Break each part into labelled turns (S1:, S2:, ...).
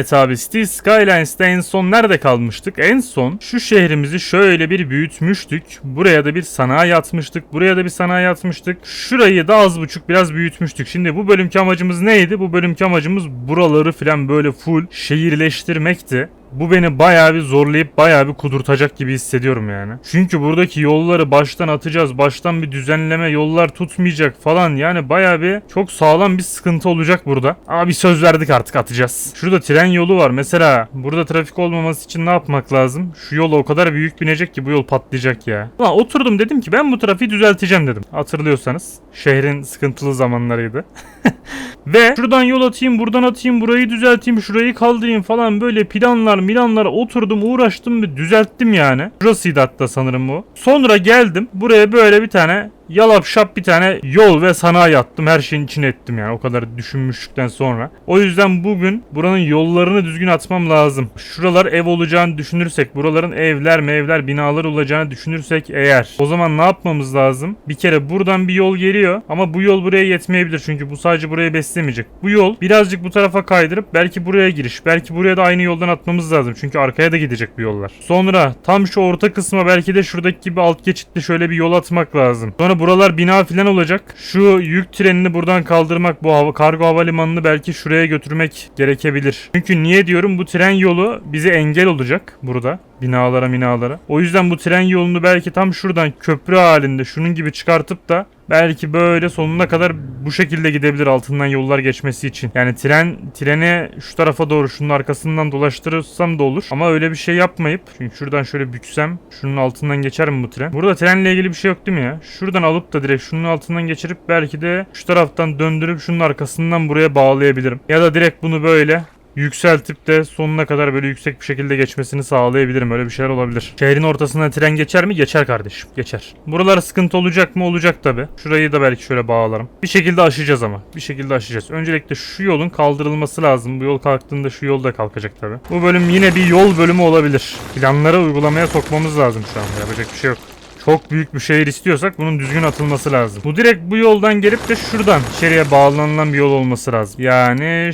S1: Evet abi Steel Skylines'ta en son nerede kalmıştık? En son şu şehrimizi şöyle bir büyütmüştük. Buraya da bir sanayi atmıştık. Buraya da bir sanayi atmıştık. Şurayı da az buçuk biraz büyütmüştük. Şimdi bu bölümki amacımız neydi? Bu bölümki amacımız buraları falan böyle full şehirleştirmekti. Bu beni bayağı bir zorlayıp bayağı bir kudurtacak gibi hissediyorum yani. Çünkü buradaki yolları baştan atacağız. Baştan bir düzenleme yollar tutmayacak falan. Yani bayağı bir çok sağlam bir sıkıntı olacak burada. Ama bir söz verdik artık atacağız. Şurada tren yolu var. Mesela burada trafik olmaması için ne yapmak lazım? Şu yol o kadar büyük binecek ki bu yol patlayacak ya. Ulan oturdum dedim ki ben bu trafiği düzelteceğim dedim. Hatırlıyorsanız. Şehrin sıkıntılı zamanlarıydı. Ve şuradan yol atayım, buradan atayım, burayı düzelteyim, şurayı kaldırayım falan böyle planlar milanlar oturdum uğraştım ve düzelttim yani. Şurasıydı hatta sanırım bu. Sonra geldim buraya böyle bir tane yalap şap bir tane yol ve sanayi attım. Her şeyin içine ettim yani o kadar düşünmüşlükten sonra. O yüzden bugün buranın yollarını düzgün atmam lazım. Şuralar ev olacağını düşünürsek, buraların evler mevler binalar olacağını düşünürsek eğer o zaman ne yapmamız lazım? Bir kere buradan bir yol geliyor ama bu yol buraya yetmeyebilir çünkü bu sadece burayı beslemeyecek. Bu yol birazcık bu tarafa kaydırıp belki buraya giriş, belki buraya da aynı yoldan atmamız lazım çünkü arkaya da gidecek bu yollar. Sonra tam şu orta kısma belki de şuradaki gibi alt geçitli şöyle bir yol atmak lazım. Sonra buralar bina falan olacak. Şu yük trenini buradan kaldırmak, bu hava, kargo havalimanını belki şuraya götürmek gerekebilir. Çünkü niye diyorum bu tren yolu bize engel olacak burada. Binalara minalara. O yüzden bu tren yolunu belki tam şuradan köprü halinde şunun gibi çıkartıp da belki böyle sonuna kadar bu şekilde gidebilir altından yollar geçmesi için. Yani tren treni şu tarafa doğru şunun arkasından dolaştırırsam da olur. Ama öyle bir şey yapmayıp çünkü şuradan şöyle büksem şunun altından geçer mi bu tren? Burada trenle ilgili bir şey yok değil mi ya? Şuradan alıp da direkt şunun altından geçirip belki de şu taraftan döndürüp şunun arkasından buraya bağlayabilirim. Ya da direkt bunu böyle yükseltip de sonuna kadar böyle yüksek bir şekilde geçmesini sağlayabilirim. Öyle bir şeyler olabilir. Şehrin ortasına tren geçer mi? Geçer kardeşim. Geçer. Buralar sıkıntı olacak mı? Olacak tabi. Şurayı da belki şöyle bağlarım. Bir şekilde aşacağız ama. Bir şekilde aşacağız. Öncelikle şu yolun kaldırılması lazım. Bu yol kalktığında şu yol da kalkacak tabi. Bu bölüm yine bir yol bölümü olabilir. Planları uygulamaya sokmamız lazım şu anda. Yapacak bir şey yok. Çok büyük bir şehir istiyorsak bunun düzgün atılması lazım. Bu direkt bu yoldan gelip de şuradan içeriye bağlanılan bir yol olması lazım. Yani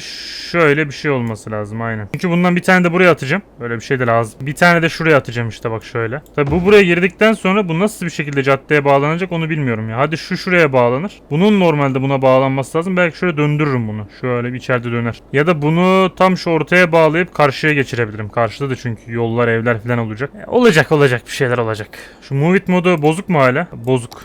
S1: şöyle bir şey olması lazım aynen. Çünkü bundan bir tane de buraya atacağım. Böyle bir şey de lazım. Bir tane de şuraya atacağım işte bak şöyle. Tabi bu buraya girdikten sonra bu nasıl bir şekilde caddeye bağlanacak onu bilmiyorum ya. Hadi şu şuraya bağlanır. Bunun normalde buna bağlanması lazım. Belki şöyle döndürürüm bunu. Şöyle bir içeride döner. Ya da bunu tam şu ortaya bağlayıp karşıya geçirebilirim. Karşıda da çünkü yollar evler falan olacak. E, olacak olacak bir şeyler olacak. Şu move it modu bozuk mu hala? Bozuk.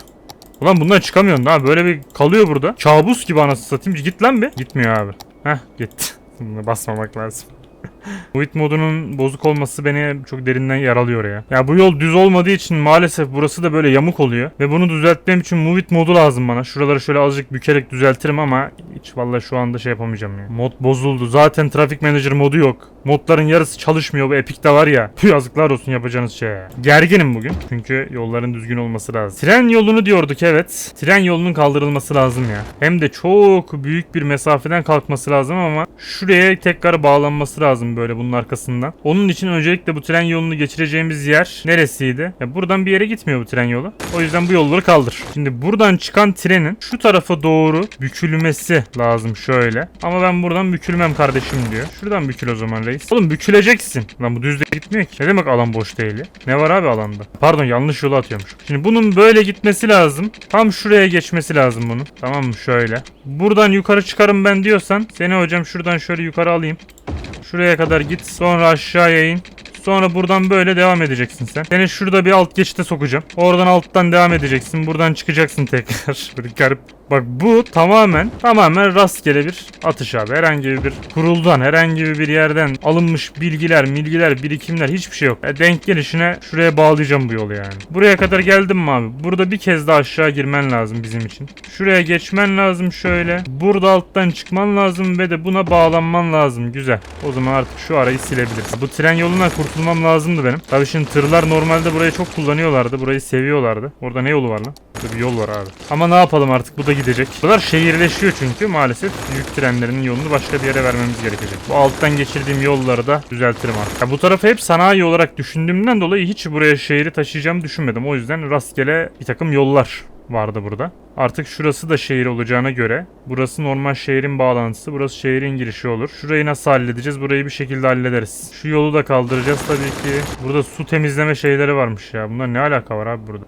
S1: Ulan bundan çıkamıyorsun ha böyle bir kalıyor burada. Kabus gibi anasını satayım. Git lan bir. Gitmiyor abi. Heh gitti. Bunu basmamak lazım. Muhit modunun bozuk olması beni çok derinden yaralıyor ya. Ya bu yol düz olmadığı için maalesef burası da böyle yamuk oluyor. Ve bunu düzeltmem için Movit modu lazım bana. Şuraları şöyle azıcık bükerek düzeltirim ama hiç vallahi şu anda şey yapamayacağım ya. Mod bozuldu. Zaten Traffic Manager modu yok. Modların yarısı çalışmıyor. Bu Epic'te var ya. Tüh yazıklar olsun yapacağınız şey ya. Gerginim bugün. Çünkü yolların düzgün olması lazım. Tren yolunu diyorduk evet. Tren yolunun kaldırılması lazım ya. Hem de çok büyük bir mesafeden kalkması lazım ama şuraya tekrar bağlanması lazım böyle bunun arkasından. Onun için öncelikle bu tren yolunu geçireceğimiz yer neresiydi? Ya buradan bir yere gitmiyor bu tren yolu. O yüzden bu yolları kaldır. Şimdi buradan çıkan trenin şu tarafa doğru bükülmesi lazım şöyle. Ama ben buradan bükülmem kardeşim diyor. Şuradan bükül o zaman reis. Oğlum büküleceksin. Lan bu düzde gitmiyor ki. Ne demek alan boş değil ya? Ne var abi alanda? Pardon yanlış yola atıyormuş. Şimdi bunun böyle gitmesi lazım. Tam şuraya geçmesi lazım bunun. Tamam mı? Şöyle. Buradan yukarı çıkarım ben diyorsan seni hocam şuradan şöyle yukarı alayım. Şuraya kadar git. Sonra aşağıya in. Sonra buradan böyle devam edeceksin sen. Seni şurada bir alt geçite sokacağım. Oradan alttan devam edeceksin. Buradan çıkacaksın tekrar. Böyle garip. Bak bu tamamen tamamen rastgele bir atış abi. Herhangi bir kuruldan, herhangi bir yerden alınmış bilgiler, milgiler, birikimler hiçbir şey yok. E, denk gelişine şuraya bağlayacağım bu yolu yani. Buraya kadar geldim mi abi? Burada bir kez daha aşağı girmen lazım bizim için. Şuraya geçmen lazım şöyle. Burada alttan çıkman lazım ve de buna bağlanman lazım. Güzel. O zaman artık şu arayı silebiliriz. Bu tren yoluna kurtulmam lazımdı benim. Tabii şimdi tırlar normalde burayı çok kullanıyorlardı. Burayı seviyorlardı. Orada ne yolu var lan? Burada bir yol var abi. Ama ne yapalım artık bu da gidecek. Buralar şehirleşiyor çünkü maalesef yük trenlerinin yolunu başka bir yere vermemiz gerekecek. Bu alttan geçirdiğim yolları da düzeltirim artık. Ya bu tarafı hep sanayi olarak düşündüğümden dolayı hiç buraya şehri taşıyacağımı düşünmedim. O yüzden rastgele bir takım yollar vardı burada. Artık şurası da şehir olacağına göre burası normal şehrin bağlantısı, burası şehrin girişi olur. Şurayı nasıl halledeceğiz? Burayı bir şekilde hallederiz. Şu yolu da kaldıracağız tabii ki. Burada su temizleme şeyleri varmış ya. Bunlar ne alaka var abi burada?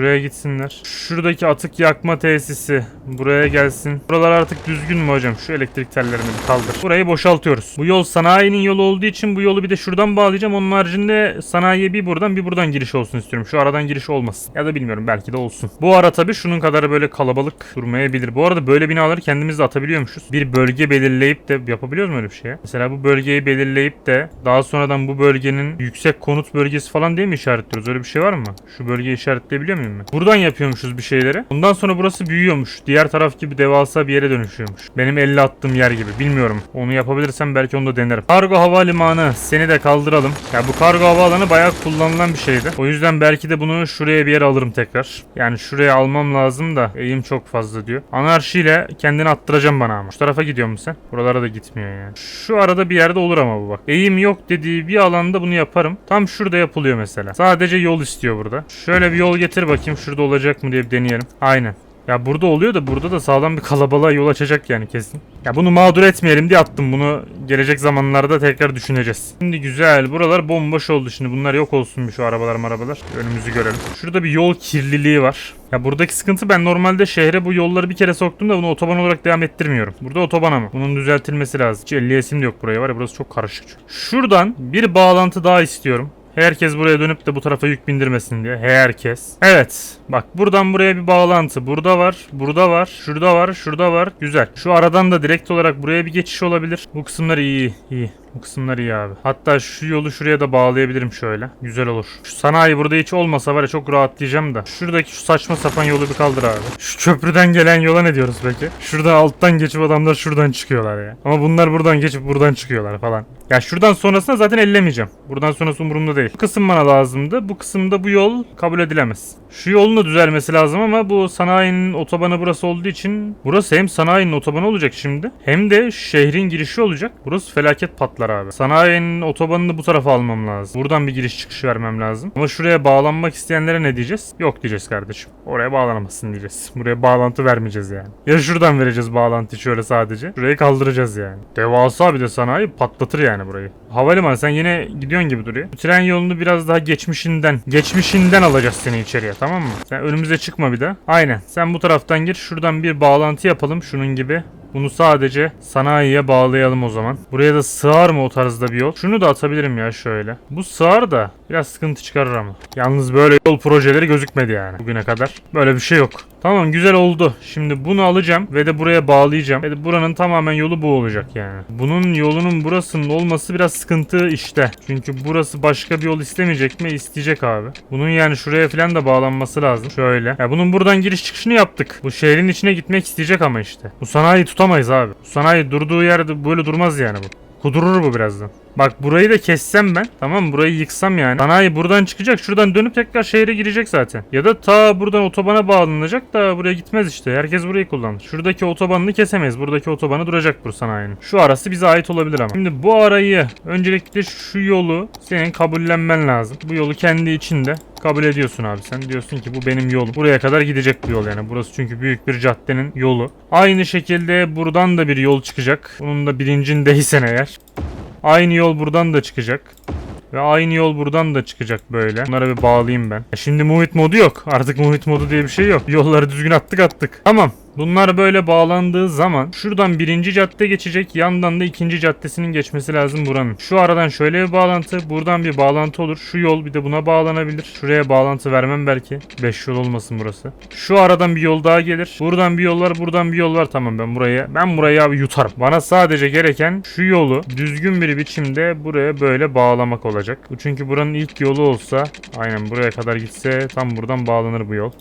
S1: Şuraya gitsinler. Şuradaki atık yakma tesisi buraya gelsin. Buralar artık düzgün mü hocam? Şu elektrik tellerini bir kaldır. Burayı boşaltıyoruz. Bu yol sanayinin yolu olduğu için bu yolu bir de şuradan bağlayacağım. Onun haricinde sanayiye bir buradan bir buradan giriş olsun istiyorum. Şu aradan giriş olmasın. Ya da bilmiyorum belki de olsun. Bu ara tabii şunun kadar böyle kalabalık durmayabilir. Bu arada böyle binaları kendimiz de atabiliyormuşuz. Bir bölge belirleyip de yapabiliyoruz mu öyle bir şey? Mesela bu bölgeyi belirleyip de daha sonradan bu bölgenin yüksek konut bölgesi falan diye mi işaretliyoruz? Öyle bir şey var mı? Şu bölgeyi işaretleyebiliyor muyum ben? Buradan yapıyormuşuz bir şeyleri. Bundan sonra burası büyüyormuş. Diğer taraf gibi devasa bir yere dönüşüyormuş. Benim elle attığım yer gibi. Bilmiyorum. Onu yapabilirsem belki onu da denerim. Kargo havalimanı. Seni de kaldıralım. Ya bu kargo havaalanı bayağı kullanılan bir şeydi. O yüzden belki de bunu şuraya bir yere alırım tekrar. Yani şuraya almam lazım da eğim çok fazla diyor. Anarşiyle kendini attıracağım bana ama. Şu tarafa gidiyor musun sen? Buralara da gitmiyor yani. Şu arada bir yerde olur ama bu bak. Eğim yok dediği bir alanda bunu yaparım. Tam şurada yapılıyor mesela. Sadece yol istiyor burada. Şöyle bir yol getir bakayım şurada olacak mı diye bir deneyelim. Aynen. Ya burada oluyor da burada da sağlam bir kalabalığa yol açacak yani kesin. Ya bunu mağdur etmeyelim diye attım bunu. Gelecek zamanlarda tekrar düşüneceğiz. Şimdi güzel. Buralar bomboş oldu şimdi. Bunlar yok olsun bir şu arabalar marabalar. Önümüzü görelim. Şurada bir yol kirliliği var. Ya buradaki sıkıntı ben normalde şehre bu yolları bir kere soktum da bunu otoban olarak devam ettirmiyorum. Burada otoban ama. Bunun düzeltilmesi lazım. Hiç elliyesim de yok buraya var ya burası çok karışık. Şuradan bir bağlantı daha istiyorum. Herkes buraya dönüp de bu tarafa yük bindirmesin diye. Herkes. Evet. Bak buradan buraya bir bağlantı. Burada var. Burada var. Şurada var. Şurada var. Güzel. Şu aradan da direkt olarak buraya bir geçiş olabilir. Bu kısımlar iyi. iyi. Bu kısımlar iyi abi. Hatta şu yolu şuraya da bağlayabilirim şöyle. Güzel olur. Şu sanayi burada hiç olmasa var ya çok rahatlayacağım da. Şuradaki şu saçma sapan yolu bir kaldır abi. Şu köprüden gelen yola ne diyoruz peki? Şuradan alttan geçip adamlar şuradan çıkıyorlar ya. Ama bunlar buradan geçip buradan çıkıyorlar falan. Ya şuradan sonrasında zaten ellemeyeceğim. Buradan sonrası umurumda değil. Bu kısım bana lazımdı. Bu kısımda bu yol kabul edilemez. Şu yolun da düzelmesi lazım ama bu sanayinin otobanı burası olduğu için burası hem sanayinin otobanı olacak şimdi hem de şehrin girişi olacak. Burası felaket patlar abi. Sanayinin otobanını bu tarafa almam lazım. Buradan bir giriş çıkış vermem lazım. Ama şuraya bağlanmak isteyenlere ne diyeceğiz? Yok diyeceğiz kardeşim. Oraya bağlanamazsın diyeceğiz. Buraya bağlantı vermeyeceğiz yani. Ya şuradan vereceğiz bağlantıyı şöyle sadece. Şurayı kaldıracağız yani. Devasa bir de sanayi patlatır yani burayı. Havalimanı sen yine gidiyorsun gibi duruyor. Tren yolunu biraz daha geçmişinden, geçmişinden alacağız seni içeriye tamam mı? Sen önümüze çıkma bir de. Aynen. Sen bu taraftan gir. Şuradan bir bağlantı yapalım şunun gibi. Bunu sadece sanayiye bağlayalım o zaman. Buraya da sığar mı o tarzda bir yol? Şunu da atabilirim ya şöyle. Bu sığar da biraz sıkıntı çıkarır ama. Yalnız böyle yol projeleri gözükmedi yani bugüne kadar. Böyle bir şey yok. Tamam güzel oldu. Şimdi bunu alacağım ve de buraya bağlayacağım. Ve de buranın tamamen yolu bu olacak yani. Bunun yolunun burasının olması biraz sıkıntı işte. Çünkü burası başka bir yol istemeyecek mi? İsteyecek abi. Bunun yani şuraya falan da bağlanması lazım. Şöyle. Ya bunun buradan giriş çıkışını yaptık. Bu şehrin içine gitmek isteyecek ama işte. Bu sanayi tutamayız abi. Bu sanayi durduğu yerde böyle durmaz yani bu. Kudurur bu birazdan. Bak burayı da kessem ben. Tamam? Burayı yıksam yani. Sanayi buradan çıkacak. Şuradan dönüp tekrar şehre girecek zaten. Ya da ta buradan otobana bağlanacak da buraya gitmez işte. Herkes burayı kullanır. Şuradaki otobanını kesemeyiz. Buradaki otobanı duracak bu sanayinin. Şu arası bize ait olabilir ama. Şimdi bu arayı öncelikle şu yolu senin kabullenmen lazım. Bu yolu kendi içinde kabul ediyorsun abi sen. Diyorsun ki bu benim yolum. Buraya kadar gidecek bu yol yani. Burası çünkü büyük bir caddenin yolu. Aynı şekilde buradan da bir yol çıkacak. Bunun da bilincindeysen eğer. Aynı yol buradan da çıkacak. Ve aynı yol buradan da çıkacak böyle. Bunlara bir bağlayayım ben. Şimdi muhit modu yok. Artık muhit modu diye bir şey yok. Yolları düzgün attık attık. Tamam. Bunlar böyle bağlandığı zaman şuradan birinci cadde geçecek. Yandan da ikinci caddesinin geçmesi lazım buranın. Şu aradan şöyle bir bağlantı. Buradan bir bağlantı olur. Şu yol bir de buna bağlanabilir. Şuraya bağlantı vermem belki. 5 yol olmasın burası. Şu aradan bir yol daha gelir. Buradan bir yol var. Buradan bir yol var. Tamam ben buraya. Ben burayı abi yutarım. Bana sadece gereken şu yolu düzgün bir biçimde buraya böyle bağlamak olacak. Bu çünkü buranın ilk yolu olsa aynen buraya kadar gitse tam buradan bağlanır bu yol.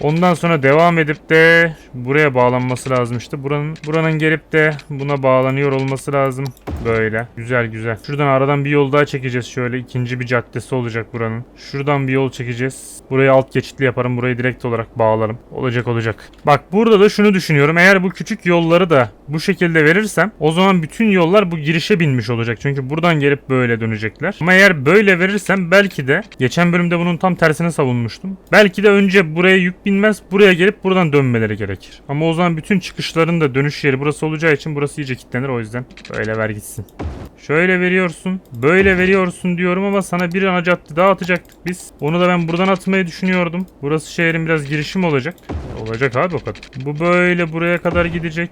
S1: Ondan sonra devam edip de buraya bağlanması lazım işte. Buranın buranın gelip de buna bağlanıyor olması lazım. Böyle. Güzel güzel. Şuradan aradan bir yol daha çekeceğiz şöyle. ikinci bir caddesi olacak buranın. Şuradan bir yol çekeceğiz. Burayı alt geçitli yaparım. Burayı direkt olarak bağlarım. Olacak olacak. Bak burada da şunu düşünüyorum. Eğer bu küçük yolları da bu şekilde verirsem o zaman bütün yollar bu girişe binmiş olacak. Çünkü buradan gelip böyle dönecekler. Ama eğer böyle verirsem belki de geçen bölümde bunun tam tersini savunmuştum. Belki de önce buraya yük binmez buraya gelip buradan dönmeleri gerekir. Ama o zaman bütün çıkışların da dönüş yeri burası olacağı için burası iyice kilitlenir o yüzden böyle ver gitsin. Şöyle veriyorsun, böyle veriyorsun diyorum ama sana bir ana cadde daha atacaktık biz. Onu da ben buradan atmayı düşünüyordum. Burası şehrin biraz girişim olacak. Olacak abi o kadar. Bu böyle buraya kadar gidecek.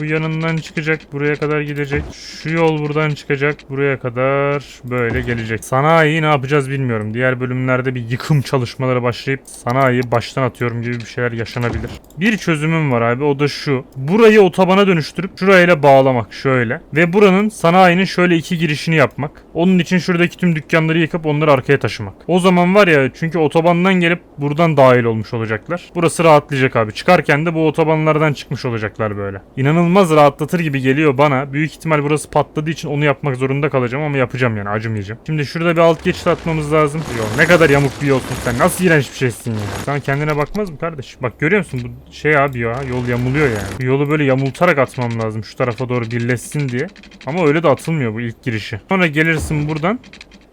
S1: Bu yanından çıkacak, buraya kadar gidecek. Şu yol buradan çıkacak, buraya kadar böyle gelecek. Sanayiyi ne yapacağız bilmiyorum. Diğer bölümlerde bir yıkım çalışmaları başlayıp sanayiyi baştan atıyorum gibi bir şeyler yaşanabilir. Bir çözümüm var abi o da şu. Burayı otobana dönüştürüp şurayla bağlamak şöyle. Ve buranın sanayinin şöyle iki girişini yapmak. Onun için şuradaki tüm dükkanları yıkıp onları arkaya taşımak. O zaman var ya çünkü otobandan gelip buradan dahil olmuş olacaklar. Burası rahatlayacak abi. Çıkarken de bu otobanlardan çıkmış olacaklar böyle. İnanılmaz rahatlatır gibi geliyor bana. Büyük ihtimal burası patladığı için onu yapmak zorunda kalacağım ama yapacağım yani acımayacağım. Şimdi şurada bir alt geçit atmamız lazım. Yo, ne kadar yamuk bir yolsun sen. Nasıl iğrenç bir şeysin ya. Sen kendine bakmaz mı kardeş? Bak görüyor musun bu şey abi ya yol yamuluyor yani. Bu yolu böyle yamultarak atmam lazım şu tarafa doğru birleşsin diye. Ama öyle de atılmıyor bu ilk girişi. Sonra gelirsin buradan.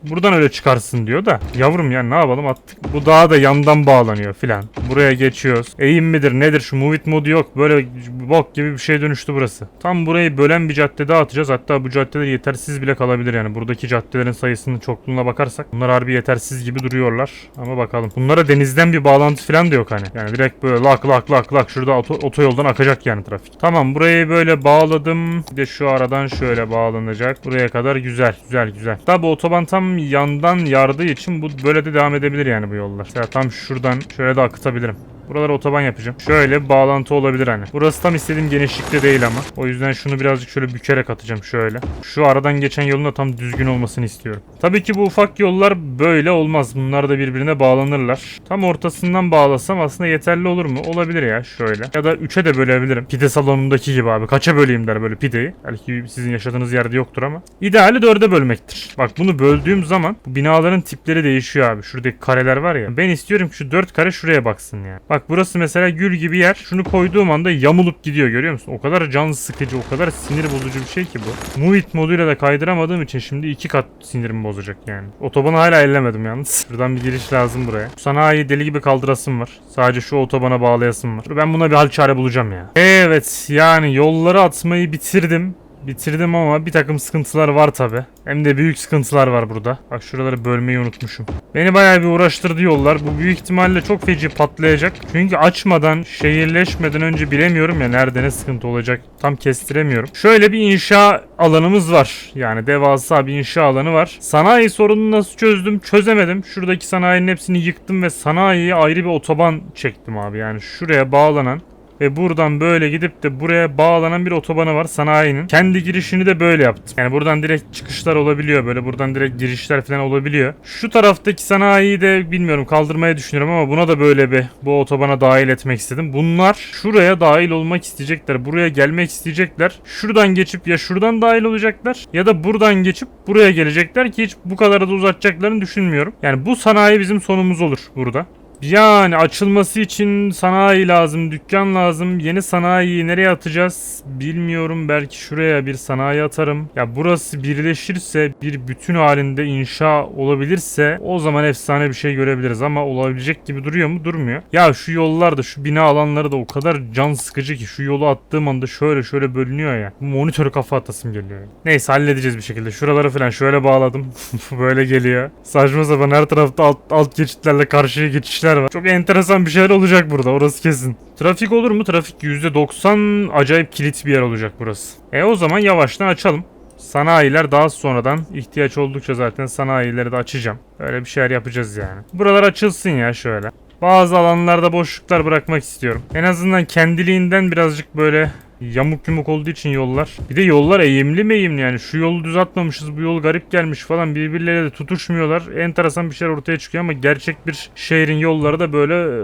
S1: Buradan öyle çıkarsın diyor da. Yavrum ya ne yapalım attık. Bu dağa da yandan bağlanıyor filan. Buraya geçiyoruz. Eğim midir nedir şu move it modu yok. Böyle bok gibi bir şey dönüştü burası. Tam burayı bölen bir cadde daha atacağız. Hatta bu caddeler yetersiz bile kalabilir yani. Buradaki caddelerin sayısının çokluğuna bakarsak. Bunlar harbi yetersiz gibi duruyorlar. Ama bakalım. Bunlara denizden bir bağlantı filan da yok hani. Yani direkt böyle lak lak lak lak şurada oto, otoyoldan akacak yani trafik. Tamam burayı böyle bağladım. Bir de şu aradan şöyle bağlanacak. Buraya kadar güzel güzel güzel. Tabi otoban tam yandan yardığı için bu böyle de devam edebilir yani bu yollar. Mesela tam şuradan şöyle de akıtabilirim. Buralara otoban yapacağım. Şöyle bağlantı olabilir hani. Burası tam istediğim genişlikte değil ama. O yüzden şunu birazcık şöyle bükerek atacağım şöyle. Şu aradan geçen yolun da tam düzgün olmasını istiyorum. Tabii ki bu ufak yollar böyle olmaz. Bunlar da birbirine bağlanırlar. Tam ortasından bağlasam aslında yeterli olur mu? Olabilir ya şöyle. Ya da 3'e de bölebilirim. Pide salonundaki gibi abi. Kaça böleyim der böyle pideyi. Belki sizin yaşadığınız yerde yoktur ama. İdeali 4'e bölmektir. Bak bunu böldüğüm zaman bu binaların tipleri değişiyor abi. Şuradaki kareler var ya. Ben istiyorum ki şu 4 kare şuraya baksın ya. Bak burası mesela gül gibi yer. Şunu koyduğum anda yamulup gidiyor görüyor musun? O kadar can sıkıcı, o kadar sinir bozucu bir şey ki bu. Move it moduyla da kaydıramadığım için şimdi iki kat sinirimi bozacak yani. Otobanı hala ellemedim yalnız. Şuradan bir giriş lazım buraya. Sanayi deli gibi kaldırasım var. Sadece şu otobana bağlayasım var. Ben buna bir hal çare bulacağım ya. Evet yani yolları atmayı bitirdim. Bitirdim ama bir takım sıkıntılar var tabi. Hem de büyük sıkıntılar var burada. Bak şuraları bölmeyi unutmuşum. Beni bayağı bir uğraştırdı yollar. Bu büyük ihtimalle çok feci patlayacak. Çünkü açmadan, şehirleşmeden önce bilemiyorum ya nerede ne sıkıntı olacak. Tam kestiremiyorum. Şöyle bir inşa alanımız var. Yani devasa bir inşa alanı var. Sanayi sorununu nasıl çözdüm? Çözemedim. Şuradaki sanayinin hepsini yıktım ve sanayiye ayrı bir otoban çektim abi. Yani şuraya bağlanan ve buradan böyle gidip de buraya bağlanan bir otobanı var sanayinin. Kendi girişini de böyle yaptım. Yani buradan direkt çıkışlar olabiliyor. Böyle buradan direkt girişler falan olabiliyor. Şu taraftaki sanayiyi de bilmiyorum kaldırmayı düşünüyorum ama buna da böyle bir bu otobana dahil etmek istedim. Bunlar şuraya dahil olmak isteyecekler. Buraya gelmek isteyecekler. Şuradan geçip ya şuradan dahil olacaklar ya da buradan geçip buraya gelecekler ki hiç bu kadar da uzatacaklarını düşünmüyorum. Yani bu sanayi bizim sonumuz olur burada. Yani açılması için sanayi lazım, dükkan lazım. Yeni sanayiyi nereye atacağız bilmiyorum. Belki şuraya bir sanayi atarım. Ya burası birleşirse, bir bütün halinde inşa olabilirse o zaman efsane bir şey görebiliriz. Ama olabilecek gibi duruyor mu? Durmuyor. Ya şu yollar da, şu bina alanları da o kadar can sıkıcı ki şu yolu attığım anda şöyle şöyle bölünüyor ya. Bu monitörü kafa atasım geliyor. Neyse halledeceğiz bir şekilde. Şuraları falan şöyle bağladım. Böyle geliyor. Saçma sapan her tarafta alt, alt geçitlerle karşıya geçişler var. Çok enteresan bir şeyler olacak burada orası kesin. Trafik olur mu? Trafik %90 acayip kilit bir yer olacak burası. E o zaman yavaştan açalım. Sanayiler daha sonradan ihtiyaç oldukça zaten sanayileri de açacağım. Öyle bir şeyler yapacağız yani. Buralar açılsın ya şöyle. Bazı alanlarda boşluklar bırakmak istiyorum. En azından kendiliğinden birazcık böyle yamuk yumuk olduğu için yollar. Bir de yollar eğimli mi eğimli yani şu yolu düz atmamışız bu yol garip gelmiş falan birbirleriyle de tutuşmuyorlar. Enteresan bir şeyler ortaya çıkıyor ama gerçek bir şehrin yolları da böyle e,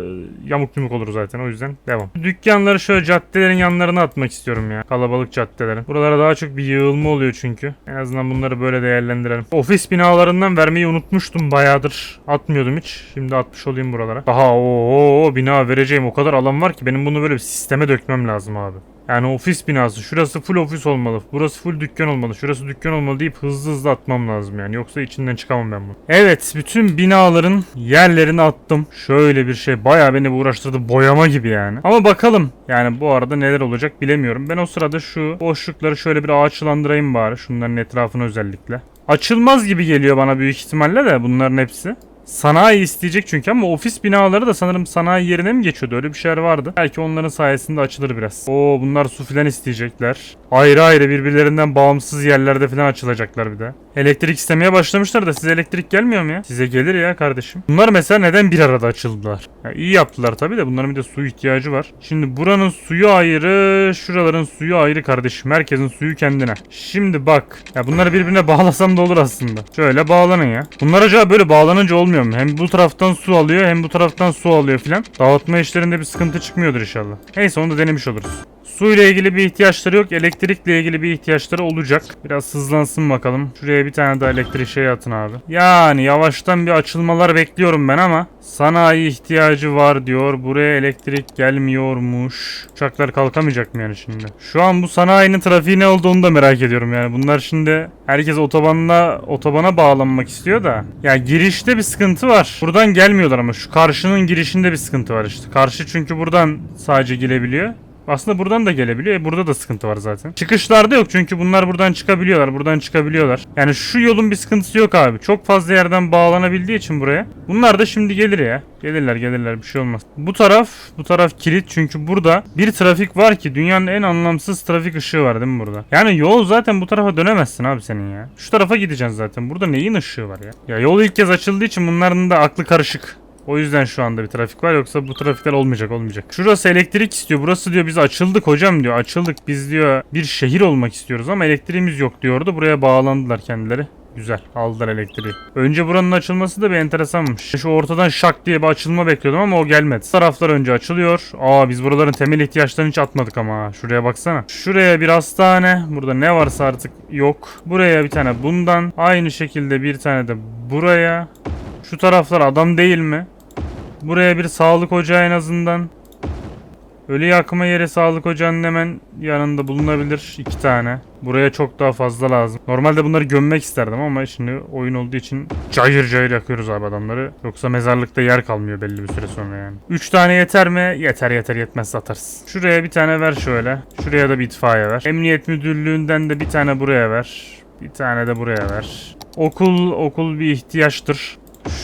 S1: yamuk yumuk olur zaten o yüzden devam. Dükkanları şöyle caddelerin yanlarına atmak istiyorum ya kalabalık caddelerin. Buralara daha çok bir yığılma oluyor çünkü. En azından bunları böyle değerlendirelim. Ofis binalarından vermeyi unutmuştum bayağıdır. Atmıyordum hiç. Şimdi atmış olayım buralara. Daha o bina vereceğim o kadar alan var ki benim bunu böyle bir sisteme dökmem lazım abi. Yani ofis binası. Şurası full ofis olmalı. Burası full dükkan olmalı. Şurası dükkan olmalı deyip hızlı hızlı atmam lazım yani. Yoksa içinden çıkamam ben bunu. Evet bütün binaların yerlerini attım. Şöyle bir şey bayağı beni uğraştırdı. Boyama gibi yani. Ama bakalım yani bu arada neler olacak bilemiyorum. Ben o sırada şu boşlukları şöyle bir ağaçlandırayım bari. Şunların etrafını özellikle. Açılmaz gibi geliyor bana büyük ihtimalle de bunların hepsi. Sanayi isteyecek çünkü ama ofis binaları da sanırım sanayi yerine mi geçiyordu? Öyle bir şeyler vardı. Belki onların sayesinde açılır biraz. Oo bunlar su filan isteyecekler. Ayrı ayrı birbirlerinden bağımsız yerlerde filan açılacaklar bir de. Elektrik istemeye başlamışlar da size elektrik gelmiyor mu ya? Size gelir ya kardeşim. Bunlar mesela neden bir arada açıldılar? Ya iyi yaptılar tabii de bunların bir de su ihtiyacı var. Şimdi buranın suyu ayrı, şuraların suyu ayrı kardeşim. Herkesin suyu kendine. Şimdi bak. Ya bunları birbirine bağlasam da olur aslında. Şöyle bağlanın ya. Bunlar acaba böyle bağlanınca olmuyor mu? Hem bu taraftan su alıyor hem bu taraftan su alıyor filan. Dağıtma işlerinde bir sıkıntı çıkmıyordur inşallah. Neyse onu da denemiş oluruz. Su ile ilgili bir ihtiyaçları yok. Elektrikle ilgili bir ihtiyaçları olacak. Biraz hızlansın bakalım. Şuraya bir tane daha elektrik şey atın abi. Yani yavaştan bir açılmalar bekliyorum ben ama sanayi ihtiyacı var diyor. Buraya elektrik gelmiyormuş. Uçaklar kalkamayacak mı yani şimdi? Şu an bu sanayinin trafiği ne olduğunu da merak ediyorum yani. Bunlar şimdi herkes otobanla otobana bağlanmak istiyor da. Ya girişte bir sıkıntı var. Buradan gelmiyorlar ama şu karşının girişinde bir sıkıntı var işte. Karşı çünkü buradan sadece girebiliyor. Aslında buradan da gelebiliyor. E burada da sıkıntı var zaten. Çıkışlarda yok çünkü bunlar buradan çıkabiliyorlar. Buradan çıkabiliyorlar. Yani şu yolun bir sıkıntısı yok abi. Çok fazla yerden bağlanabildiği için buraya. Bunlar da şimdi gelir ya. Gelirler gelirler bir şey olmaz. Bu taraf bu taraf kilit çünkü burada bir trafik var ki dünyanın en anlamsız trafik ışığı var değil mi burada? Yani yol zaten bu tarafa dönemezsin abi senin ya. Şu tarafa gideceksin zaten. Burada neyin ışığı var ya? Ya yol ilk kez açıldığı için bunların da aklı karışık. O yüzden şu anda bir trafik var yoksa bu trafikler olmayacak olmayacak. Şurası elektrik istiyor. Burası diyor biz açıldık hocam diyor. Açıldık biz diyor bir şehir olmak istiyoruz ama elektriğimiz yok diyordu. Buraya bağlandılar kendileri. Güzel aldılar elektriği. Önce buranın açılması da bir enteresanmış. Şu ortadan şak diye bir açılma bekliyordum ama o gelmedi. Taraflar önce açılıyor. Aa biz buraların temel ihtiyaçlarını hiç atmadık ama. Şuraya baksana. Şuraya bir hastane. Burada ne varsa artık yok. Buraya bir tane bundan. Aynı şekilde bir tane de buraya. Şu taraflar adam değil mi? Buraya bir sağlık ocağı en azından. Ölü yakma yeri sağlık ocağının hemen yanında bulunabilir. iki tane. Buraya çok daha fazla lazım. Normalde bunları gömmek isterdim ama şimdi oyun olduğu için cayır cayır yakıyoruz abi adamları. Yoksa mezarlıkta yer kalmıyor belli bir süre sonra yani. Üç tane yeter mi? Yeter yeter yetmez atarız. Şuraya bir tane ver şöyle. Şuraya da bir itfaiye ver. Emniyet müdürlüğünden de bir tane buraya ver. Bir tane de buraya ver. Okul okul bir ihtiyaçtır.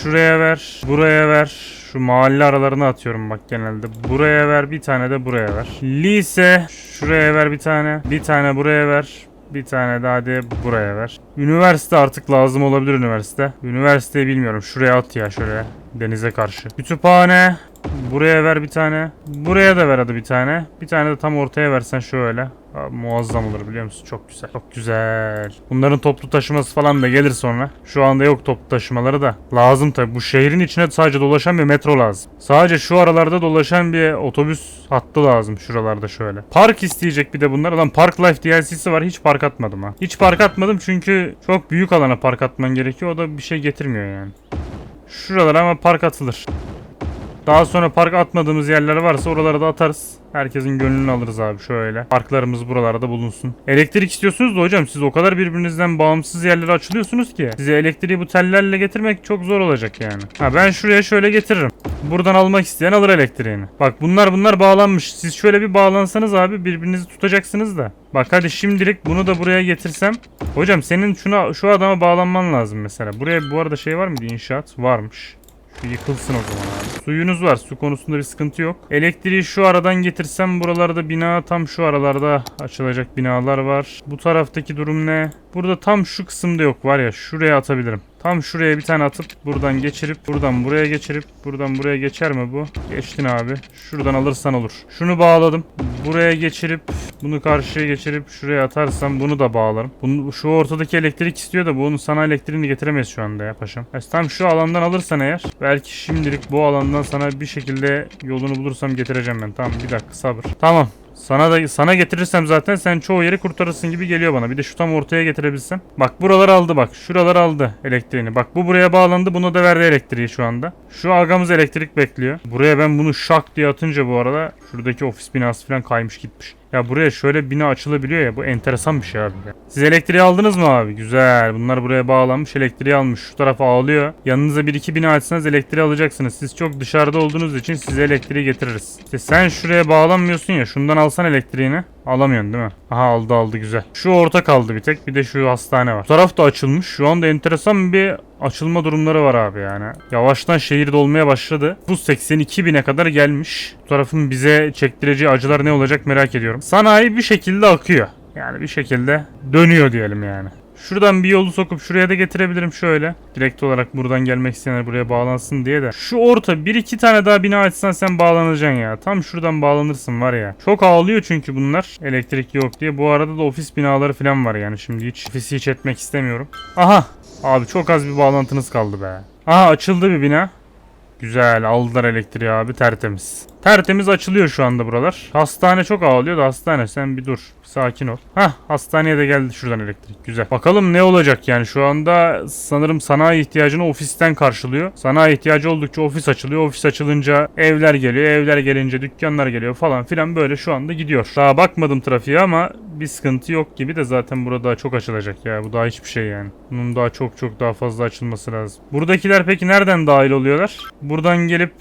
S1: Şuraya ver, buraya ver. Şu mahalle aralarına atıyorum bak genelde. Buraya ver, bir tane de buraya ver. Lise, şuraya ver bir tane. Bir tane buraya ver. Bir tane daha de buraya ver. Üniversite artık lazım olabilir üniversite. Üniversiteyi bilmiyorum. Şuraya at ya şuraya. Denize karşı. Kütüphane. Buraya ver bir tane. Buraya da ver hadi bir tane. Bir tane de tam ortaya versen şöyle. Aa, muazzam olur biliyor musun? Çok güzel. Çok güzel. Bunların toplu taşıması falan da gelir sonra. Şu anda yok toplu taşımaları da. Lazım tabi. Bu şehrin içine sadece dolaşan bir metro lazım. Sadece şu aralarda dolaşan bir otobüs hattı lazım şuralarda şöyle. Park isteyecek bir de bunlar. Lan Park Life DLC'si var. Hiç park atmadım ha. Hiç park atmadım çünkü çok büyük alana park atman gerekiyor. O da bir şey getirmiyor yani. Şuralara ama park atılır. Daha sonra park atmadığımız yerler varsa oralara da atarız. Herkesin gönlünü alırız abi şöyle. Parklarımız buralarda bulunsun. Elektrik istiyorsunuz da hocam siz o kadar birbirinizden bağımsız yerlere açılıyorsunuz ki. Size elektriği bu tellerle getirmek çok zor olacak yani. Ha ben şuraya şöyle getiririm. Buradan almak isteyen alır elektriğini. Bak bunlar bunlar bağlanmış. Siz şöyle bir bağlansanız abi birbirinizi tutacaksınız da. Bak hadi şimdilik bunu da buraya getirsem. Hocam senin şuna şu adama bağlanman lazım mesela. Buraya bu arada şey var mıydı inşaat? Varmış. Yıkılsın o zaman abi. Suyunuz var. Su konusunda bir sıkıntı yok. Elektriği şu aradan getirsem buralarda bina tam şu aralarda açılacak binalar var. Bu taraftaki durum ne? Burada tam şu kısımda yok var ya şuraya atabilirim. Tam şuraya bir tane atıp buradan geçirip buradan buraya geçirip buradan buraya geçer mi bu? Geçtin abi. Şuradan alırsan olur. Şunu bağladım. Buraya geçirip bunu karşıya geçirip şuraya atarsam bunu da bağlarım. Bunu, şu ortadaki elektrik istiyor da bunun sana elektriğini getiremeyiz şu anda ya paşam. Ya tam şu alandan alırsan eğer belki şimdilik bu alandan sana bir şekilde yolunu bulursam getireceğim ben. Tamam bir dakika sabır. Tamam. Sana da sana getirirsem zaten sen çoğu yeri kurtarırsın gibi geliyor bana. Bir de şu tam ortaya getirebilsem. Bak buralar aldı bak. Şuralar aldı elektriğini. Bak bu buraya bağlandı. Buna da verdi elektriği şu anda. Şu agamız elektrik bekliyor. Buraya ben bunu şak diye atınca bu arada şuradaki ofis binası falan kaymış gitmiş. Ya buraya şöyle bina açılabiliyor ya bu enteresan bir şey abi. Siz elektriği aldınız mı abi? Güzel. Bunlar buraya bağlanmış elektriği almış. Şu tarafa ağlıyor. Yanınıza bir iki bina açsanız elektriği alacaksınız. Siz çok dışarıda olduğunuz için size elektriği getiririz. İşte sen şuraya bağlanmıyorsun ya. Şundan alsan elektriğini. Alamıyorsun değil mi? Aha aldı aldı güzel. Şu orta kaldı bir tek. Bir de şu hastane var. Bu taraf da açılmış. Şu anda enteresan bir açılma durumları var abi yani. Yavaştan şehir dolmaya başladı. Bu 82 bine kadar gelmiş. Bu tarafın bize çektireceği acılar ne olacak merak ediyorum. Sanayi bir şekilde akıyor. Yani bir şekilde dönüyor diyelim yani. Şuradan bir yolu sokup şuraya da getirebilirim şöyle. Direkt olarak buradan gelmek isteyenler buraya bağlansın diye de. Şu orta bir iki tane daha bina açsan sen bağlanacaksın ya. Tam şuradan bağlanırsın var ya. Çok ağlıyor çünkü bunlar. Elektrik yok diye. Bu arada da ofis binaları falan var yani. Şimdi hiç ofisi hiç etmek istemiyorum. Aha. Abi çok az bir bağlantınız kaldı be. Aha açıldı bir bina. Güzel aldılar elektriği abi tertemiz. Tertemiz açılıyor şu anda buralar. Hastane çok ağlıyor da hastane sen bir dur. Sakin ol. Hah hastaneye de geldi şuradan elektrik. Güzel. Bakalım ne olacak yani şu anda sanırım sanayi ihtiyacını ofisten karşılıyor. Sanayi ihtiyacı oldukça ofis açılıyor. Ofis açılınca evler geliyor. Evler gelince dükkanlar geliyor falan filan böyle şu anda gidiyor. Daha bakmadım trafiğe ama bir sıkıntı yok gibi de zaten burada çok açılacak ya. Bu daha hiçbir şey yani. Bunun daha çok çok daha fazla açılması lazım. Buradakiler peki nereden dahil oluyorlar? Buradan gelip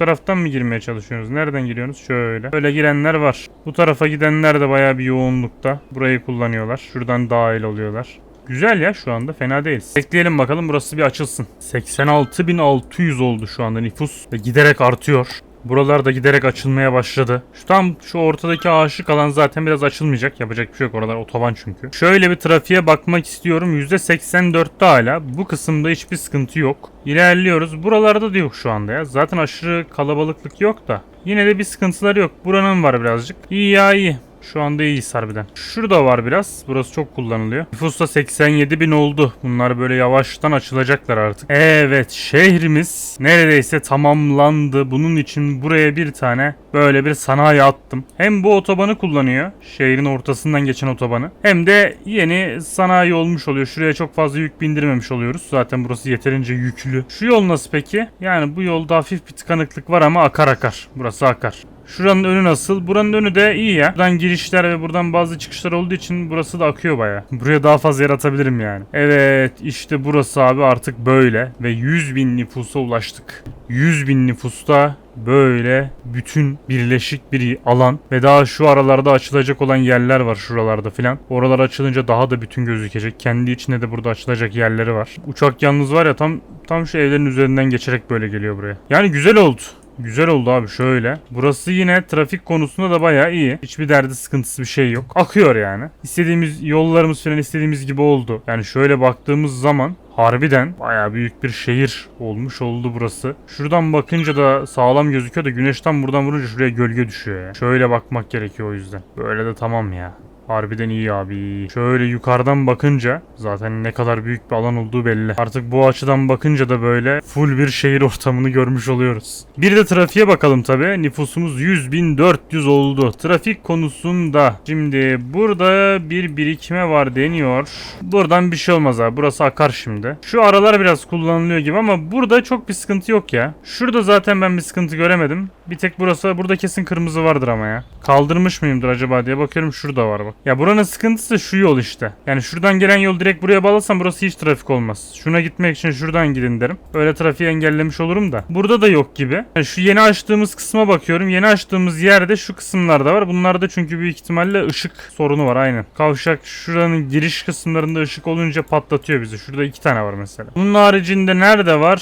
S1: taraftan mı girmeye çalışıyorsunuz? Nereden giriyorsunuz? Şöyle. Böyle girenler var. Bu tarafa gidenler de bayağı bir yoğunlukta. Burayı kullanıyorlar. Şuradan dahil oluyorlar. Güzel ya şu anda fena değil. Bekleyelim bakalım burası bir açılsın. 86.600 oldu şu anda nüfus ve giderek artıyor. Buralar da giderek açılmaya başladı. Şu tam şu ortadaki aşık alan zaten biraz açılmayacak. Yapacak bir şey yok oralar otoban çünkü. Şöyle bir trafiğe bakmak istiyorum. %84'te hala. Bu kısımda hiçbir sıkıntı yok. İlerliyoruz. Buralarda da yok şu anda ya. Zaten aşırı kalabalıklık yok da. Yine de bir sıkıntıları yok. Buranın var birazcık. İyi ya iyi. Şu anda iyiyiz harbiden. Şurada var biraz. Burası çok kullanılıyor. Nüfus da 87 bin oldu. Bunlar böyle yavaştan açılacaklar artık. Evet şehrimiz neredeyse tamamlandı. Bunun için buraya bir tane böyle bir sanayi attım. Hem bu otobanı kullanıyor. Şehrin ortasından geçen otobanı. Hem de yeni sanayi olmuş oluyor. Şuraya çok fazla yük bindirmemiş oluyoruz. Zaten burası yeterince yüklü. Şu yol nasıl peki? Yani bu yolda hafif bir tıkanıklık var ama akar akar. Burası akar. Şuranın önü nasıl? Buranın önü de iyi ya. Buradan girişler ve buradan bazı çıkışlar olduğu için burası da akıyor baya. Buraya daha fazla yer atabilirim yani. Evet işte burası abi artık böyle. Ve 100 bin nüfusa ulaştık. 100 bin nüfusta böyle bütün birleşik bir alan ve daha şu aralarda açılacak olan yerler var şuralarda filan. Oralar açılınca daha da bütün gözükecek. Kendi içinde de burada açılacak yerleri var. Uçak yalnız var ya tam tam şu evlerin üzerinden geçerek böyle geliyor buraya. Yani güzel oldu. Güzel oldu abi şöyle. Burası yine trafik konusunda da bayağı iyi. Hiçbir derdi sıkıntısı bir şey yok. Akıyor yani. İstediğimiz yollarımız falan istediğimiz gibi oldu. Yani şöyle baktığımız zaman harbiden bayağı büyük bir şehir olmuş oldu burası. Şuradan bakınca da sağlam gözüküyor da güneşten buradan vurunca şuraya gölge düşüyor ya. Şöyle bakmak gerekiyor o yüzden. Böyle de tamam ya. Harbiden iyi abi. Şöyle yukarıdan bakınca zaten ne kadar büyük bir alan olduğu belli. Artık bu açıdan bakınca da böyle full bir şehir ortamını görmüş oluyoruz. Bir de trafiğe bakalım tabi. Nüfusumuz 100.400 oldu. Trafik konusunda şimdi burada bir birikme var deniyor. Buradan bir şey olmaz abi. Burası akar şimdi. Şu aralar biraz kullanılıyor gibi ama burada çok bir sıkıntı yok ya. Şurada zaten ben bir sıkıntı göremedim. Bir tek burası. Burada kesin kırmızı vardır ama ya. Kaldırmış mıyımdır acaba diye bakıyorum. Şurada var bak. Ya buranın sıkıntısı şu yol işte. Yani şuradan gelen yol direkt buraya bağlasam burası hiç trafik olmaz. Şuna gitmek için şuradan gidin derim. Öyle trafiği engellemiş olurum da. Burada da yok gibi. Yani şu yeni açtığımız kısma bakıyorum. Yeni açtığımız yerde şu kısımlarda var. Bunlarda çünkü büyük ihtimalle ışık sorunu var aynen. Kavşak şuranın giriş kısımlarında ışık olunca patlatıyor bizi. Şurada iki tane var mesela. Bunun haricinde nerede var?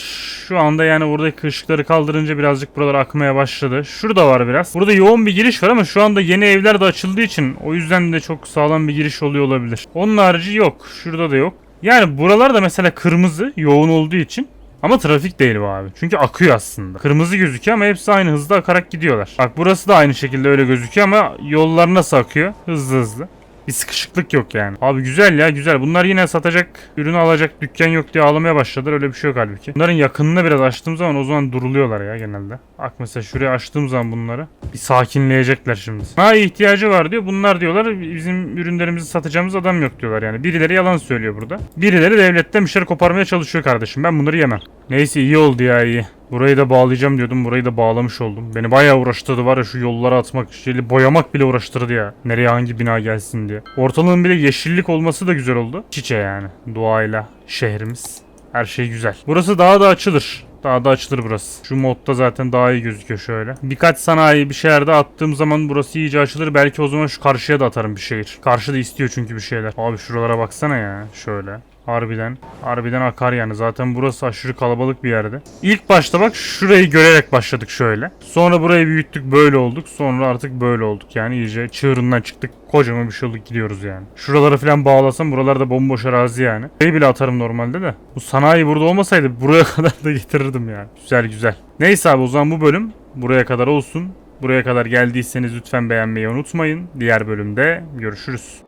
S1: Şu anda yani buradaki ışıkları kaldırınca birazcık buralar akmaya başladı. Şurada var biraz. Burada yoğun bir giriş var ama şu anda yeni evler de açıldığı için o yüzden de çok sağlam bir giriş oluyor olabilir. Onun harici yok. Şurada da yok. Yani buralar da mesela kırmızı yoğun olduğu için ama trafik değil bu abi. Çünkü akıyor aslında. Kırmızı gözüküyor ama hepsi aynı hızda akarak gidiyorlar. Bak burası da aynı şekilde öyle gözüküyor ama yollar nasıl akıyor? Hızlı hızlı. Bir sıkışıklık yok yani. Abi güzel ya güzel. Bunlar yine satacak, ürünü alacak dükkan yok diye ağlamaya başladılar. Öyle bir şey yok halbuki. Bunların yakınını biraz açtığım zaman o zaman duruluyorlar ya genelde. Bak mesela şuraya açtığım zaman bunları bir sakinleyecekler şimdi. Ha ihtiyacı var diyor. Bunlar diyorlar bizim ürünlerimizi satacağımız adam yok diyorlar yani. Birileri yalan söylüyor burada. Birileri devletten bir şeyler koparmaya çalışıyor kardeşim. Ben bunları yemem. Neyse iyi oldu ya iyi. Burayı da bağlayacağım diyordum. Burayı da bağlamış oldum. Beni bayağı uğraştırdı var ya şu yollara atmak, şeyli boyamak bile uğraştırdı ya. Nereye hangi bina gelsin diye. Ortalığın bir de yeşillik olması da güzel oldu. Çiçe yani. Doğayla şehrimiz. Her şey güzel. Burası daha da açılır. Daha da açılır burası. Şu modda zaten daha iyi gözüküyor şöyle. Birkaç sanayi bir şeyler de attığım zaman burası iyice açılır. Belki o zaman şu karşıya da atarım bir şehir. Karşı da istiyor çünkü bir şeyler. Abi şuralara baksana ya. Şöyle. Harbiden. Harbiden akar yani. Zaten burası aşırı kalabalık bir yerde. İlk başta bak şurayı görerek başladık şöyle. Sonra burayı büyüttük böyle olduk. Sonra artık böyle olduk. Yani iyice çığırından çıktık. Kocaman bir şey olduk gidiyoruz yani. Şuraları falan bağlasam buralarda bomboş arazi yani. Burayı bile atarım normalde de. Bu sanayi burada olmasaydı buraya kadar da getirirdim yani. Güzel güzel. Neyse abi o zaman bu bölüm buraya kadar olsun. Buraya kadar geldiyseniz lütfen beğenmeyi unutmayın. Diğer bölümde görüşürüz.